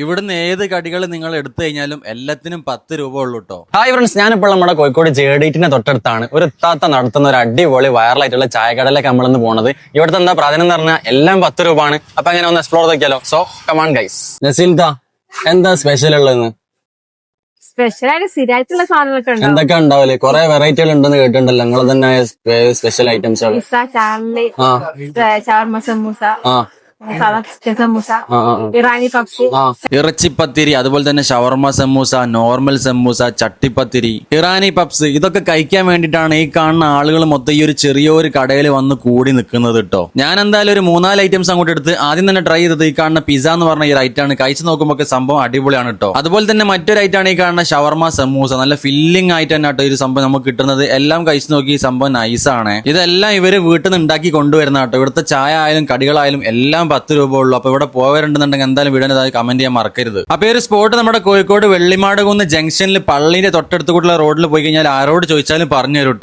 ഇവിടുന്ന് ഏത് കടികൾ നിങ്ങൾ എടുത്തു കഴിഞ്ഞാലും എല്ലാത്തിനും പത്ത് രൂപ ഉള്ളൂ കേട്ടോ ഹായ് ഫ്രണ്ട്സ് ഞാനിപ്പോൾ നമ്മുടെ കോഴിക്കോട് ജേഡീറ്റിന്റെ തൊട്ടടുത്താണ്. ഒരു ഇത്താത്ത നടത്തുന്ന ഒരു അടിപൊളി വൈറലായിട്ടുള്ള ചായക്കടയിലേക്ക് നമ്മളിന്ന് പോണത്. ഇവിടുത്തെ എന്താ പ്രാധാന്യം എന്ന് പറഞ്ഞാൽ എല്ലാം പത്ത് രൂപ ആണ് അപ്പൊ അങ്ങനെ ഒന്ന് എക്സ്പ്ലോർ നോക്കിയാലോ? സോ കമാൺ ഗൈസ് നസീൽതാ എന്താ സ്പെഷ്യൽ ഉള്ളതെന്ന്? സ്പെഷ്യൽ ആയിട്ട് സ്ഥിരമായിട്ടുള്ള സാധനങ്ങളൊക്കെ ഉണ്ടാവും. എന്തൊക്കെ ഉണ്ടാവില്ലേ കുറെ വെറൈറ്റികൾ ഉണ്ടെന്ന് കേട്ടിട്ടുണ്ടല്ലോ. നിങ്ങൾ തന്നെ സ്പെഷ്യൽ ഐറ്റംസ് സമൂസ. ആ ഇറച്ചിപ്പത്തിരി അതുപോലെ തന്നെ ഷവർമ സമൂസ നോർമൽ സമൂസ ചട്ടിപ്പത്തിരി. ഇറാനി പപ്സ് ഇതൊക്കെ കഴിക്കാൻ വേണ്ടിയിട്ടാണ് ഈ കാണുന്ന ആളുകൾ മൊത്തം ഈ ഒരു ചെറിയൊരു കടയിൽ വന്ന് കൂടി നിൽക്കുന്നത് കേട്ടോ ഞാൻ എന്തായാലും ഒരു മൂന്നാൽ ഐറ്റംസ് അങ്ങോട്ട് എടുത്ത് ആദ്യം തന്നെ ട്രൈ ചെയ്തത് ഈ കാണുന്ന പിസ എന്ന് പറഞ്ഞ ഈ ഐറ്റം ആണ്. കഴിച്ചു നോക്കുമ്പോൾ സംഭവം അടിപൊളിയാണ് കേട്ടോ അതുപോലെ തന്നെ മറ്റൊരു ഐറ്റം ആണ് ഈ കാണുന്ന ഷവർമ സമൂസ. നല്ല ഫില്ലിംഗ് ആയിട്ട് തന്നെ കേട്ടോ ഈ ഒരു സംഭവം നമുക്ക് കിട്ടുന്നത്. എല്ലാം കഴിച്ചു നോക്കി ഈ സംഭവം നൈസാണ് ഇതെല്ലാം ഇവർ വീട്ടിൽ നിന്ന് ഉണ്ടാക്കി കൊണ്ടുവരുന്ന കേട്ടോ ഇവിടുത്തെ ചായ ആയാലും കടികളായാലും എല്ലാം പത്ത് രൂപ ഉള്ളൂ. അപ്പൊ ഇവിടെ പോകാറുണ്ടെന്നുണ്ടെങ്കിൽ എന്തായാലും വീടിന് അതായത് കമന്റ് ചെയ്യാൻ മറക്കരുത്. അപ്പൊ ഈ ഒരു സ്പോട്ട് നമ്മുടെ കോഴിക്കോട് വെള്ളിമാട് കുന്ന് ജംഗ്ഷനിൽ പള്ളിന്റെ തൊട്ടടുത്ത് റോഡിൽ പോയി കഴിഞ്ഞാൽ ആരോട് ചോദിച്ചാലും പറഞ്ഞു തരും